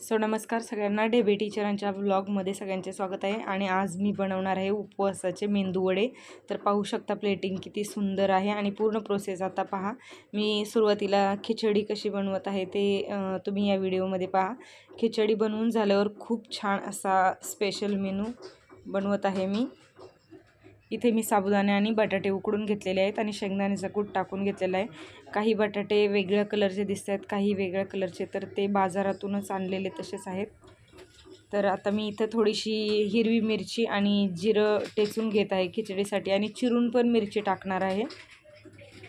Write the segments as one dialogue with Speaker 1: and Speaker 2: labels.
Speaker 1: So नमस्कार सगळ्यांना डेबे टीचरांच्या ब्लॉगमध्ये सगळ्यांचे स्वागत आहे. आणि आज मी बनवणार आहे उपवासाचे मेंदू वडे. तर पाहू शकता प्लेटिंग किती सुंदर आहे आणि पूर्ण प्रोसेस आता पहा. मी सुरुवातीला खिचडी कशी बनवत आहे ते तुम्ही या व्हिडिओमध्ये पहा. खिचडी बनवून झाल्यावर खूप छान असा स्पेशल मेनू बनवत आहे मी. इथे मी साबुदाणे आणि बटाटे उकडून घेतलेले आहेत आणि शेंगदाण्याचा कूट टाकून घेतलेला आहे. काही बटाटे वेगळ्या कलरचे दिसत आहेत काही वेगळ्या कलरचे. तर ते बाजारातूनच आणलेले तसेच आहेत. तर आता मी इथं थोडीशी हिरवी मिरची आणि जिरं टेचून घेत आहे खिचडीसाठी आणि चिरून पण मिरची टाकणार आहे.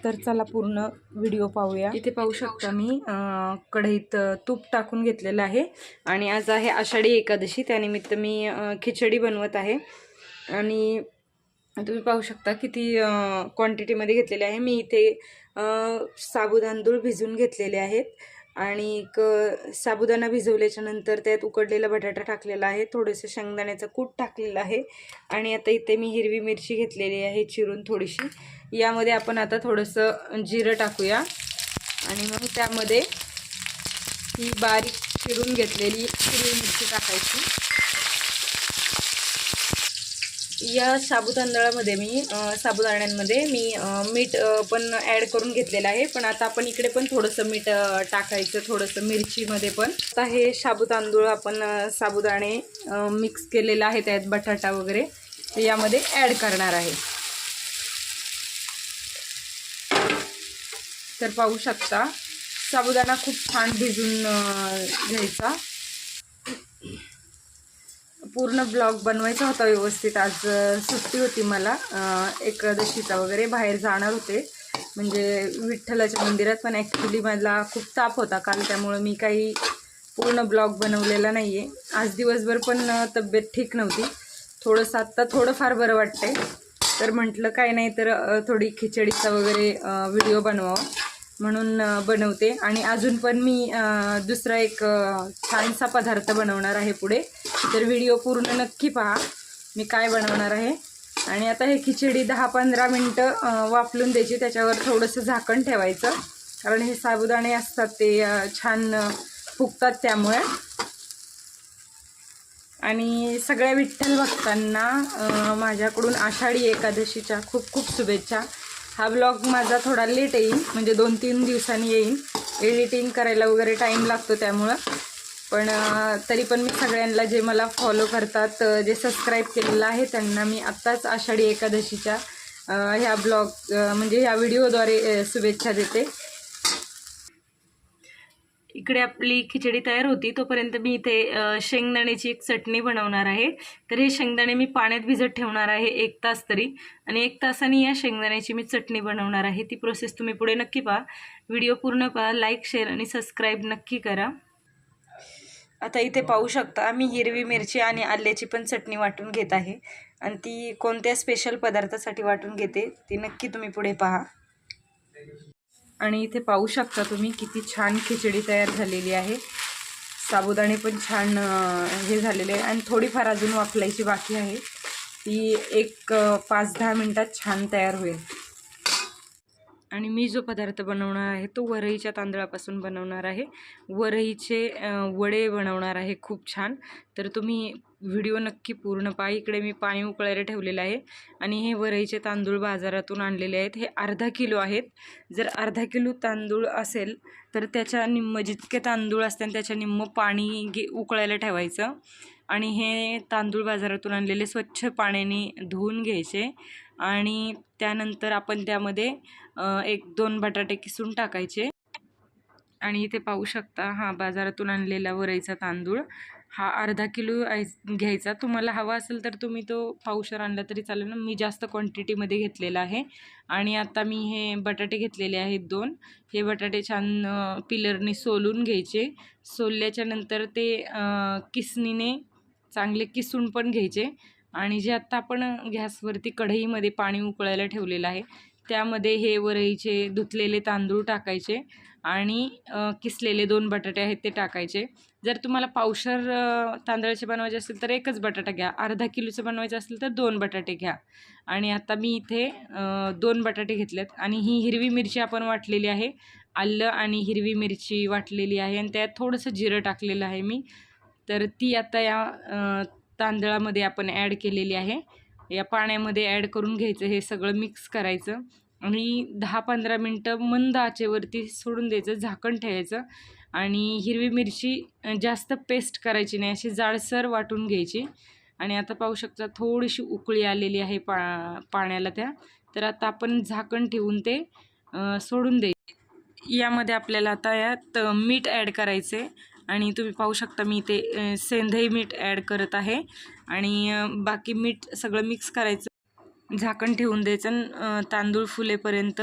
Speaker 1: तर चला पूर्ण व्हिडिओ पाहूया. इथे पाहू शकता मी कढईत तूप टाकून घेतलेलं आहे. आणि आज आहे आषाढी एकादशी त्यानिमित्त मी खिचडी बनवत आहे. आणि तुम्ही पाहू शकता किती क्वांटिटीमध्ये घेतलेले आहे. मी इथे साबुदांदूळ भिजून भिजवून घेतलेले आहेत. आणि एक साबुदाणा भिजवल्याच्या नंतर त्यात उकडलेला बटाटा टाकलेला आहे. थोडंसं शेंगदाण्याचं कूट टाकलेलं आहे. आणि आता इथे मी हिरवी मिरची घेतलेली आहे चिरून थोडीशी. यामध्ये आपण आता थोडंसं जिरं टाकूया. आणि मग त्यामध्ये ही बारीक चिरून घेतलेली हिरवी मिरची टाकायची. या साबुतांदळामध्ये मी साबुदाण्यांमध्ये मी मीठ पण ॲड करून घेतलेलं आहे. पण आता आपण इकडे पण थोडंसं मीठ टाकायचं थोडंसं मिरचीमध्ये पण. आता हे साबुतांदूळ आपण साबुदाणे मिक्स केलेलं आहे त्यात बटाटा वगैरे. ते यामध्ये ॲड करणार आहे. तर पाहू शकता साबुदाणा खूप छान भिजून घ्यायचा. पूर्ण ब्लॉग बनवायचा होता व्यवस्थित. आज सुट्टी होती मला. एकादशीचा वगैरे बाहेर जाणार होते. म्हणजे विठ्ठलाच्या मंदिरात पण ॲक्च्युली मला खूप ताप होता. काल त्यामुळं मी काही पूर्ण ब्लॉग बनवलेला नाही आहे आज दिवसभर पण तब्येत ठीक नव्हती. थोडंसं आत्ता थोडंफार बरं वाटतंय. तर म्हटलं काय नाही तर थोडी खिचडीचा वगैरे व्हिडिओ बनवावं. म्हणून बनवते. आणि अजून पण मी दुसरा एक छानसा पदार्थ बनवणार आहे पुढे. तर व्हिडिओ पूर्ण नक्की पहा. मी काय बनवणार आहे. आणि आता हे खिचडी दहा पंधरा मिनटं वापरून द्यायची. त्याच्यावर थोडंसं झाकण ठेवायचं. कारण हे साबुदाणे असतात ते छान फुगतात त्यामुळे. आणि सगळ्या विठ्ठल भक्तांना माझ्याकडून आषाढी एकादशीच्या खूप खूप शुभेच्छा. हा ब्लॉग माझा थोडा लेट येईल. म्हणजे दोन तीन दिवसांनी येईल. एडिटिंग करायला वगैरे टाईम लागतो त्यामुळं. पण तरी पण मी सगळ्यांना जे मला फॉलो करतात जे सबस्क्राईब केलेलं आहे त्यांना मी आत्ताच आषाढी एकादशीच्या ह्या ब्लॉग म्हणजे ह्या व्हिडिओद्वारे शुभेच्छा देते. इकडे आपली खिचडी तयार होती तोपर्यंत मी इथे शेंगदाण्याची एक चटणी बनवणार आहे. तर हे शेंगदाणे मी पाण्यात भिजत ठेवणार आहे एक तास तरी. आणि एक तासाने या शेंगदाण्याची मी चटणी बनवणार आहे. ती प्रोसेस तुम्ही पुढे नक्की पहा. व्हिडिओ पूर्ण पहा लाईक शेअर आणि सबस्क्राईब नक्की करा. आता इथे पाहू शकता मी हिरवी मिरची आणि आल्याची पण चटणी वाटून घेत आहे. आणि ती कोणत्या स्पेशल पदार्थासाठी वाटून घेते ती नक्की तुम्ही पुढे पहा. आणि इथे पाहू शकता तुम्ही किती छान खिचडी तयार झालेली आहे. साबुदाणे पण छान हे झालेले आहे. आणि थोडीफार अजून वाफलायची बाकी आहे. ती एक पाच दहा मिनटात छान तयार होईल. आणि मी जो पदार्थ बनवणार आहे तो वरईच्या तांदळापासून बनवणार आहे. वरईचे वडे बनवणार आहे खूप छान. तर तुम्ही व्हिडिओ नक्की पूर्ण पा इकडे मी पाणी उकळायला ठेवलेलं आहे आणि हे वरईचे तांदूळ बाजारातून आणलेले आहेत. हे अर्धा किलो आहेत. जर अर्धा किलो तांदूळ असेल तर त्याच्या निम्म जितके तांदूळ असतात त्याच्या निम्म पाणी घे उकळायला ठेवायचं. आणि हे तांदूळ बाजारातून आणलेले स्वच्छ पाण्याने धुवून घ्यायचे. आणि त्यानंतर आपण त्यामध्ये एक दोन बटाटे किसून टाकायचे. आणि इथे पाहू शकता हा बाजारातून आणलेला वरईचा तांदूळ. हा अर्धा किलो आय- घ्यायचा. तुम्हाला हवा असेल तर तुम्ही तो पावशर आणला तरी चालेल. ना मी जास्त क्वांटिटीमध्ये घेतलेला आहे. आणि आता मी हे बटाटे घेतलेले आहेत दोन. हे बटाटे छान पिलरने सोलून घ्यायचे. सोलल्याच्या नंतर ते किसणीने चांगले किसून पण घ्यायचे. आणि जे आत्ता आपण गॅसवरती कढईमध्ये पाणी उकळायला ठेवलेलं आहे त्यामध्ये हे वरईचे धुतलेले तांदूळ टाकायचे आणि किसलेले दोन बटाटे आहेत ते टाकायचे. जर तुम्हाला पावशर तांदळाचे बनवायचे असेल तर एकच बटाटा घ्या. अर्धा किलोचं बनवायचं असेल तर दोन बटाटे घ्या. आणि आता मी इथे दोन बटाटे घेतलेत आणि ही हिरवी मिरची आपण वाटलेली आहे. आलं आणि हिरवी मिरची वाटलेली आहे आणि त्यात थोडंसं जिरं टाकलेलं आहे मी. तर ती आता या तांदळामध्ये आपण ॲड केलेली आहे. या पाण्यामध्ये ॲड करून घ्यायचं हे सगळं मिक्स करायचं आणि दहा पंधरा मिनटं मंद आचेवरती सोडून द्यायचं झाकण ठेवायचं आणि हिरवी मिरची जास्त पेस्ट करायची नाही अशी जाडसर वाटून घ्यायची. आणि आता पाहू शकता थोडीशी उकळी आलेली आहे पा पाण्याला त्या. तर आता आपण झाकण ठेवून ते सोडून द्यायचे. यामध्ये आपल्याला आता यात मीठ ॲड करायचे आणि तुम्ही पाहू शकता मी ते सेंधई मीठ ॲड करत आहे. आणि बाकी मीठ सगळं मिक्स करायचं. झाकण ठेवून द्यायचं आणि तांदूळ फुलेपर्यंत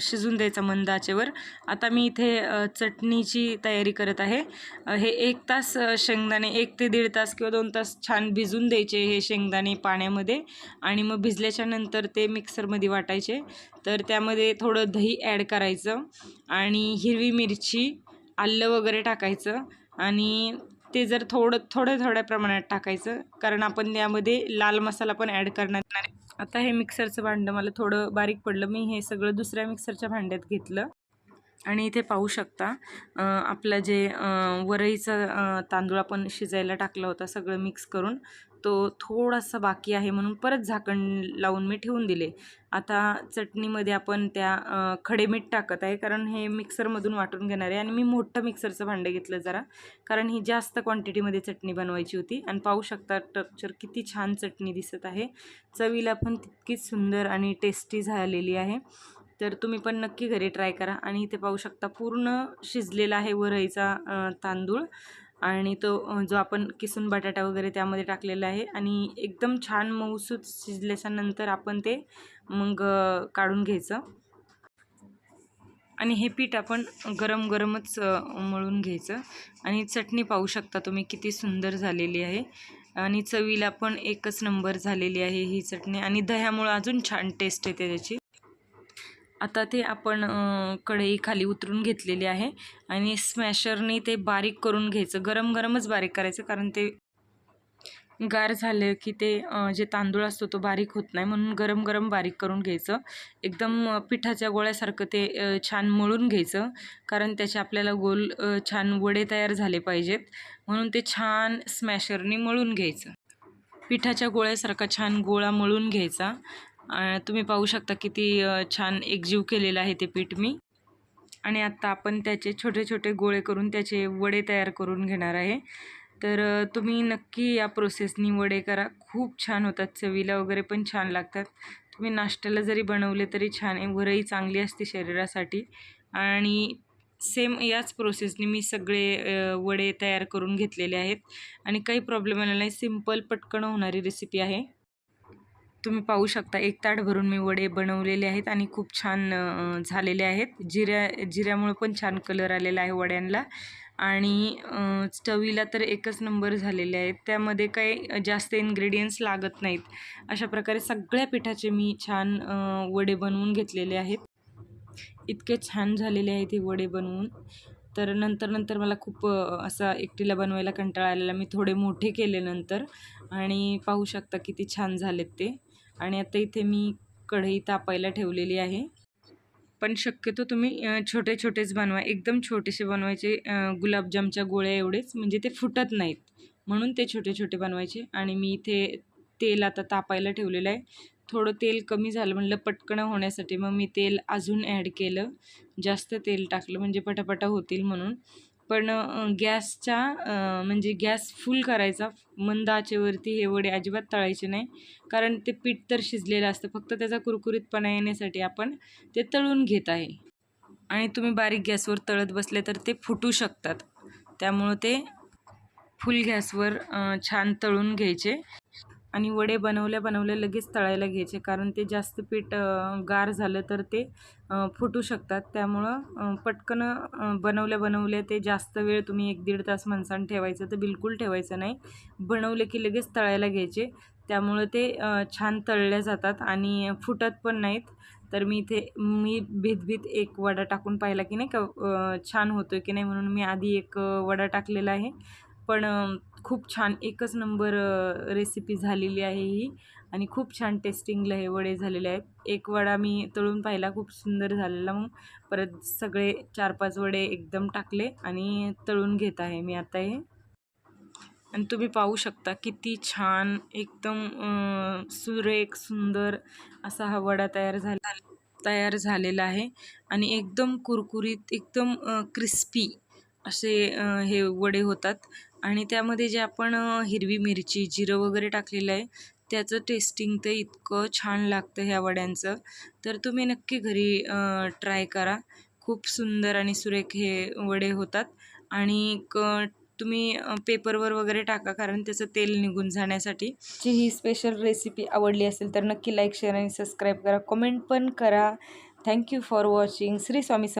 Speaker 1: शिजून द्यायचा मंद आचेवर आता मी इथे चटणीची तयारी करत आहे. हे एक तास शेंगदाणे एक ते दीड तास किंवा दोन तास छान भिजून द्यायचे हे शेंगदाणे पाण्यामध्ये. आणि मग भिजल्याच्या नंतर ते मिक्सरमध्ये वाटायचे. तर त्यामध्ये थोडं दही ॲड करायचं. आणि हिरवी मिरची आलं वगैरे टाकायचं आणि ते जर थोडं थोड्या थोड्या प्रमाणात टाकायचं कारण आपण यामध्ये लाल मसाला पण ॲड करणार आहे. आता हे मिक्सरचं भांडं मला थोडं बारीक पडलं. मी हे सगळं दुसऱ्या मिक्सरच्या भांड्यात घेतलं. आणि इथे पाहू शकता आपलं जे वरईचा तांदूळ आपण शिजायला टाकला होता सगळं मिक्स करून. तो थोडासा बाकी आहे म्हणून परत झाकण लावून मी ठेवून दिले. आता चटणीमध्ये आपण त्या खडे मीठ टाकत आहे कारण हे मिक्सरमधून वाटून घेणार आहे आणि मी मोठं मिक्सरचं भांडं घेतलं जरा. कारण ही जास्त क्वांटिटीमध्ये चटणी बनवायची होती आणि पाहू शकता स्ट्रक्चर किती छान चटणी दिसत आहे. चवीला पण तितकीच सुंदर आणि टेस्टी झालेली आहे. तर तुम्ही पण नक्की घरी ट्राय करा आणि इथे पाहू शकता पूर्ण शिजलेला आहे वरईचा तांदूळ. आणि तो जो आपण किसून बटाटा वगैरे त्यामध्ये टाकलेला आहे आणि एकदम छान मऊसूत शिजल्याच्या नंतर आपण ते मग काढून घ्यायचं. आणि हे पीठ आपण गरम गरमच मळून घ्यायचं. आणि चटणी पाहू शकता तुम्ही किती सुंदर झालेली आहे. आणि चवीला पण एकच नंबर झालेली आहे ही चटणी. आणि दह्यामुळं अजून छान टेस्ट येते त्याची. आता ते आपण कढईखाली कढई खाली उतरून घेतलेली आहे आणि स्मॅशरने ते बारीक करून घ्यायचं. गरम गरमच बारीक करायचं कारण ते गार झालं की ते जे तांदूळ असतो तो बारीक होत नाही म्हणून गरम गरम बारीक करून घ्यायचं. एकदम पिठाच्या गोळ्यासारखं ते छान मळून घ्यायचं कारण त्याचे आपल्याला गोल छान वडे तयार झाले पाहिजेत म्हणून ते छान स्मॅशरने मळून घ्यायचं. पिठाच्या गोळ्यासारखा छान गोळा मळून घ्यायचा तुम्ही पाहू शकता किती छान एकजीव केलेलं आहे ते पीठ मी. आणि आत्ता आपण त्याचे छोटे छोटे गोळे करून त्याचे वडे तयार करून घेणार आहे. तर तुम्ही नक्की या प्रोसेसनी वडे करा. खूप छान होतात चवीला वगैरे पण छान लागतात. तुम्ही नाश्त्याला जरी बनवले तरी छान आहे वरही चांगली असते शरीरासाठी. आणि सेम याच प्रोसेसने मी सगळे वडे तयार करून घेतलेले आहेत. आणि काही प्रॉब्लेम आला नाही सिंपल पटकन होणारी रेसिपी आहे. तुम्ही पाहू शकता एक ताट भरून मी वडे बनवलेले आहेत आणि खूप छान झालेले आहेत. जिऱ्या जिऱ्यामुळे पण छान कलर आलेला आहे वड्यांना आणि चवीला तर एकच नंबर झालेले आहेत. त्यामध्ये काही जास्त इन्ग्रेडियंट्स लागत नाहीत. अशा प्रकारे सगळ्या पिठाचे मी छान वडे बनवून घेतलेले आहेत. इतके छान झालेले आहेत हे वडे बनवून. तर नंतर नंतर मला खूप असा एकटीला बनवायला कंटाळा आलेला. मी थोडे मोठे केले नंतर. आणि पाहू शकता किती छान झालेत ते. आणि आता इथे मी कढई तापायला ठेवलेली आहे. पण शक्यतो तुम्ही छोटे छोटेच बनवा. एकदम छोटेसे बनवायचे गुलाबजामच्या गोळ्या एवढेच. म्हणजे ते फुटत नाहीत. म्हणून ते छोटे छोटे बनवायचे. आणि मी इथे तेल आता तापायला ठेवलेलं आहे. थोडं तेल कमी झालं म्हणलं पटकन होण्यासाठी. मग मी तेल अजून ॲड केलं. जास्त तेल टाकलं म्हणजे पटापटा होतील म्हणून. पण गॅसच्या म्हणजे गॅस फुल करायचा. मंद आचेवरती हे वडे अजिबात तळायचे नाही. कारण ते पीठ तर शिजलेलं असतं. फक्त त्याचा कुरकुरीतपणा येण्यासाठी आपण ते तळून घेत आहे. आणि तुम्ही बारीक गॅसवर तळत बसले तर ते फुटू शकतात. त्यामुळं ते फुल गॅसवर छान तळून घ्यायचे. आणि वडे बनवल्या बनवल्या लगेच तळायला घ्यायचे. कारण ते जास्त पीठ गार झालं तर ते फुटू शकतात. त्यामुळं पटकन बनवल्या बनवल्या ते जास्त वेळ तुम्ही एक दीड तास माणसानं ठेवायचं तर बिलकुल ठेवायचं नाही. बनवले की लगेच तळायला घ्यायचे. त्यामुळं ते छान तळल्या जातात आणि फुटत पण नाहीत. तर मी इथे मी भीतभीत एक वडा टाकून पाहिला की नाही का छान होतो की नाही म्हणून मी आधी एक वडा टाकलेला आहे. पण खूप छान एकच नंबर रेसिपी झालेली आहे ही आणि खूप छान टेस्टिंगला हे वडे झालेले आहेत. एक वडा मी तळून पाहिला खूप सुंदर झालेला मग. परत सगळे चार पाच वडे एकदम टाकले आणि तळून घेत आहे मी आता हे. आणि तुम्ही पाहू शकता किती छान एकदम सुरेख सुंदर असा हा वडा तयार झाला तयार झालेला आहे. आणि एकदम कुरकुरीत एकदम क्रिस्पी असे हे वडे होतात. आणि त्यामध्ये जे आपण हिरवी मिरची जिरं वगैरे टाकलेलं आहे त्याचं टेस्टिंग तर इतकं छान लागतं ह्या वड्यांचं. तर तुम्ही नक्की घरी ट्राय करा. खूप सुंदर आणि सुरेख हे वडे होतात. आणि क तुम्ही पेपरवर वगैरे टाका कारण त्याचं तेल निघून जाण्यासाठी. जी ही स्पेशल रेसिपी आवडली असेल तर नक्की लाईक शेअर आणि सबस्क्राईब करा. कमेंट पण करा. Thank you for watching Shri Swami